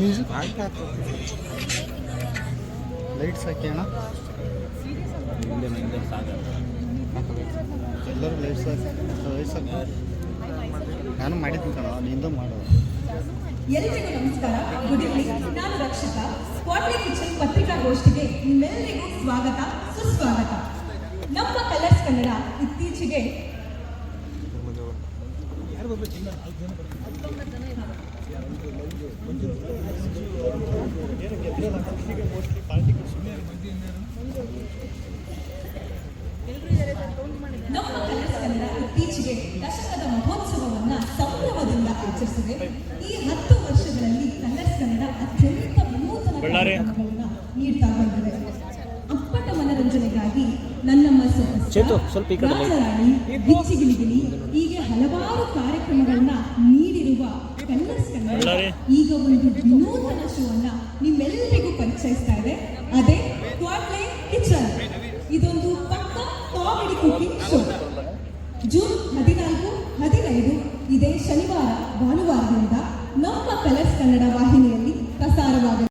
Music ಆಯ್ತು lights ಹಾಕಿ ಅಣ್ಣ ಎಲ್ಲರೂ ಲೈಟ್ಸ್ ಹಾಕಿ ಲೈಟ್ಸ್ ಹಾಕಿ ನಾನು ಮಾಡಿದ್ದೀನಿ ಕಣ ನಿಂದ ಮಾಡೋದು ಎಲ್ಲರಿಗೂ ನಮಸ್ಕಾರ. ಗುಡ್ ಈವ್ನಿಂಗ್ ನಾನು ರಕ್ಷಿತಾ. ಸ್ಪಾಟ್ಲೈಟ್ ಕಿಚನ್ ಪತ್ರಿಕಾಗೋಷ್ಠಿಗೆ ನಿಮ್ಮೆಲ್ಲರಿಗೂ ಸ್ವಾಗತ ಸುಸ್ವಾಗತ. ನಮ್ಮ ಕಲರ್ಸ್ ಕನ್ನಡ ಇತ್ತೀಚೆಗೆ ನಮ್ಮ ಕಲರ್ಸ್ ಕನ್ನಡ ಇತ್ತೀಚೆಗೆ ದಶಕದ ಮಹೋತ್ಸವವನ್ನ ಸಂಭ್ರಮದಿಂದ ಆಚರಿಸಿದೆ ಈ ಹತ್ತು ವರ್ಷಗಳಲ್ಲಿ ಕಲರ್ಸ್ ಕನ್ನಡ ಅತ್ಯಂತ ವಿನೂತನ ನೀಡ್ತಾ ಬಂದಿದೆ ಅಪ್ಪಟ ಮನರಂಜನೆಗಾಗಿ ನನ್ನಮ್ಮ ಸ್ವಲ್ಪ ಈ ಹಲವಾರು ಕಾರ್ಯಕ್ರಮಗಳನ್ನ ನೀಡಿರುವ ಕಲರ್ಸ್ ಕನ್ನಡ. ಈಗ ಒಂದು ವಿನೂತನ ಶೋ ಅನ್ನ ನಿಮ್ಮೆಲ್ಲರಿಗೂ ಪರಿಚಯಿಸ್ತಾ ಇದೆ ಅದೇ ಕ್ವಾಟ್ಲೈನ್ ಕಿಚನ್ ಇದೊಂದು ಪಕ್ಕ ಕಾಮಿಡಿ ಕುಕಿಂಗ್ ಶೋ. ಜೂನ್ ಹದಿನಾಲ್ಕು ಹದಿನೈದು ಇದೇ ಶನಿವಾರ ಭಾನುವಾರದಿಂದ ನಮ್ಮ ಕಲರ್ಸ್ ಕನ್ನಡ ಪ್ರಸಾರವಾಗಲಿದೆ